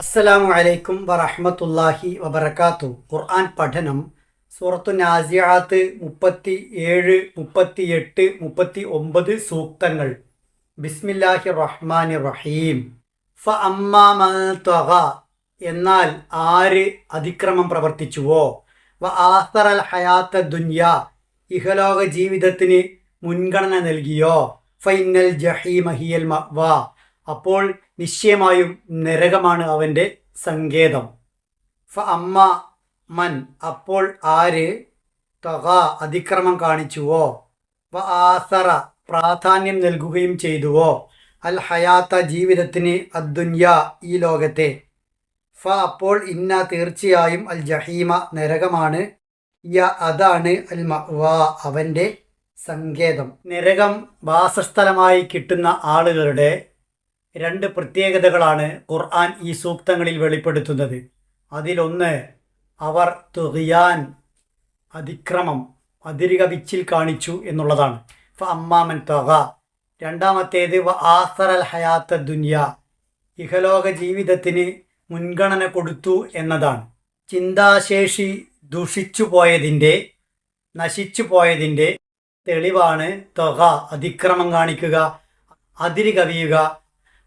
അസ്സലാമു അലൈക്കും വറഹ്മത്തുള്ളാഹി വബർക്കാത്തു ഖുർആൻ പഠനം സൂറത്തു നാസിയാത്ത് മുപ്പത്തി ഏഴ് മുപ്പത്തി എട്ട് മുപ്പത്തി ഒമ്പത് സൂക്തങ്ങൾ. ബിസ്മില്ലാഹി റഹ്മാൻ റഹീം ഫ ത്വഗ എന്നാൽ ആര് അതിക്രമം പ്രവർത്തിച്ചുവോ? വ ആസറൽ ഹയാത്ത ദുന്യ. ഇഹലോക ജീവിതത്തിന് മുൻഗണന നൽകിയോ? ഫൈനൽ ജഹീമഹിയൽ മവ അപ്പോൾ നിശ്ചയമായും നരകമാണ് അവന്റെ സങ്കേതം. ഫ അമ്മ മൻ അപ്പോൾ ആര്? തക അതിക്രമം കാണിച്ചുവോ? വ ആസറ പ്രാധാന്യം നൽകുകയും ചെയ്തുവോ? അൽ ഹയാത്ത ജീവിതത്തിന് അദ്ദുന്യ ഈ ലോകത്തെ. ഫ അപ്പോൾ ഇന്ന തീർച്ചയായും അൽ ജഹീമ നരകമാണ്. യ അതാണ് അൽ മഹ്വ അവന്റെ സങ്കേതം. നരകം വാസസ്ഥലമായി കിട്ടുന്ന ആളുകളുടെ രണ്ട് പ്രത്യേകതകളാണ് ഖുർആൻ ഈ സൂക്തങ്ങളിൽ വെളിപ്പെടുത്തുന്നത്. അതിലൊന്ന് അവർ തുകിയാൻ അതിക്രമം അതിരുകവിച്ചിൽ കാണിച്ചു എന്നുള്ളതാണ്. അമ്മാമൻ തൊക രണ്ടാമത്തേത് വ ആസറൽ ഹയാത്ത ദുനിയ. ഇഹലോക ജീവിതത്തിന് മുൻഗണന കൊടുത്തു എന്നതാണ്. ചിന്താശേഷി ദുഷിച്ചു പോയതിന്റെ നശിച്ചു പോയതിന്റെ തെളിവാണ് തുക അതിക്രമം കാണിക്കുക അതിര് കവിയുക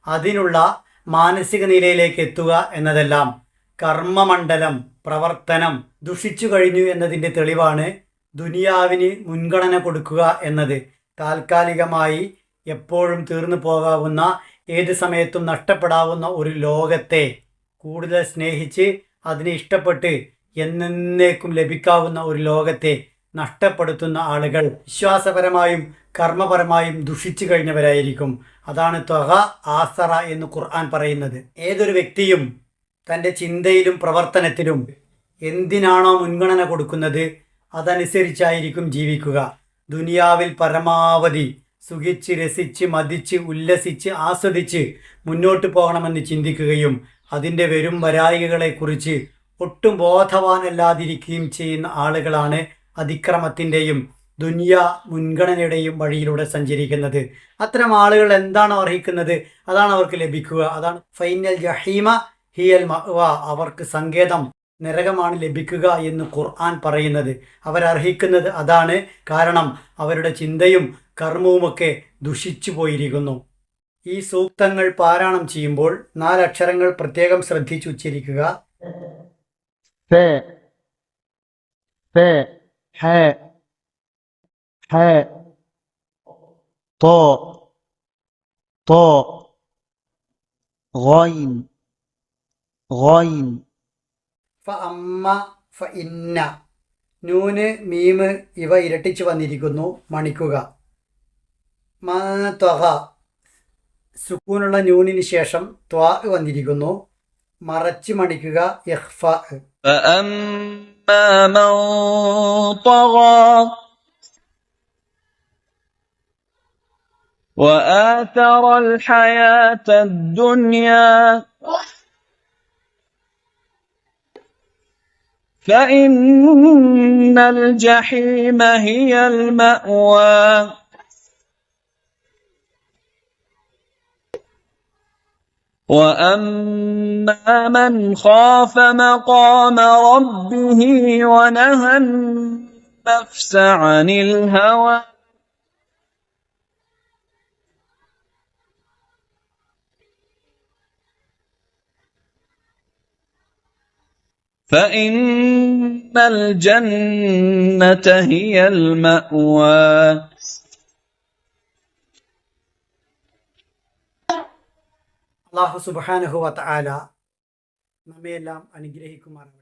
അതിനുള്ള മാനസിക നിലയിലേക്ക് എത്തുക എന്നതെല്ലാം കർമ്മമണ്ഡലം പ്രവർത്തനം ദുഷിച്ചു കഴിഞ്ഞു എന്നതിന്റെ തെളിവാണ് ദുനിയാവിന് മുൻഗണന കൊടുക്കുക എന്നത്. താൽക്കാലികമായി എപ്പോഴും തീർന്നു പോകാവുന്ന ഏത് സമയത്തും നഷ്ടപ്പെടാവുന്ന ഒരു ലോകത്തെ കൂടുതൽ സ്നേഹിച്ച് അതിനെ ഇഷ്ടപ്പെട്ട് എന്നേക്കും ലഭിക്കാവുന്ന ഒരു ലോകത്തെ നഷ്ടപ്പെടുത്തുന്ന ആളുകൾ വിശ്വാസപരമായും കർമ്മപരമായും ദുഷിച്ചു കഴിഞ്ഞവരായിരിക്കും. അതാണ് ത്വഹ ആസറ എന്ന് ഖുർആൻ പറയുന്നത്. ഏതൊരു വ്യക്തിയും തന്റെ ചിന്തയിലും പ്രവർത്തനത്തിലും എന്തിനാണോ മുൻഗണന കൊടുക്കുന്നത് അതനുസരിച്ചായിരിക്കും ജീവിക്കുക. ദുനിയാവിൽ പരമാവധി സുഖിച്ച് രസിച്ച് മതിച്ച് ഉല്ലസിച്ച് ആസ്വദിച്ച് മുന്നോട്ട് പോകണമെന്ന് ചിന്തിക്കുകയും അതിന്റെ വരും വരായികളെക്കുറിച്ച് ഒട്ടും ബോധവാനല്ലാതിരിക്കുകയും ചെയ്യുന്ന ആളുകളാണ് അതിക്രമത്തിന്റെയും ദുനിയ മുൻഗണനയുടെയും വഴിയിലൂടെ സഞ്ചരിക്കുന്നത്. അത്തരം ആളുകൾ എന്താണോ അർഹിക്കുന്നത്? അതാണ് അവർക്ക് ലഭിക്കുക. അതാണ് ഫൈനൽ ജഹീമ ഹിയൽ മഹ്വ അവർക്ക് സങ്കേതം നരകമാണ് ലഭിക്കുക എന്ന് ഖുർആൻ പറയുന്നത്. അവരർഹിക്കുന്നത് അതാണ്. കാരണം അവരുടെ ചിന്തയും കർമ്മവുമൊക്കെ ദുഷിച്ചു പോയിരിക്കുന്നു. ഈ സൂക്തങ്ങൾ പാരായണം ചെയ്യുമ്പോൾ നാലക്ഷരങ്ങൾ പ്രത്യേകം ശ്രദ്ധിച്ചു ഉച്ചരിക്കുക. ح ح ط ط غين غين ഫ അമ്മ ഫ ഇന്ന നൂന് മീമ് ഇവ ഇരട്ടിച്ച് വന്നിരിക്കുന്നു മണിക്കുക മ ത്വഹ സുക്കൂനുള്ള നൂനിന് ശേഷം ത്വാ വന്നിരിക്കുന്നു മറച്ച് മണിക്കുക യഹ്ഫ وآثر الحياة الدنيا. فإن الجحيم هي المأوى. وأما من خاف مقام ربه ونهى النفس عن الهوى فإن الجنة هي المأوى അള്ളാഹു സുബാനഹു വ തആല നമ്മയെല്ലാം അനുഗ്രഹിക്കുമാറാവട്ടെ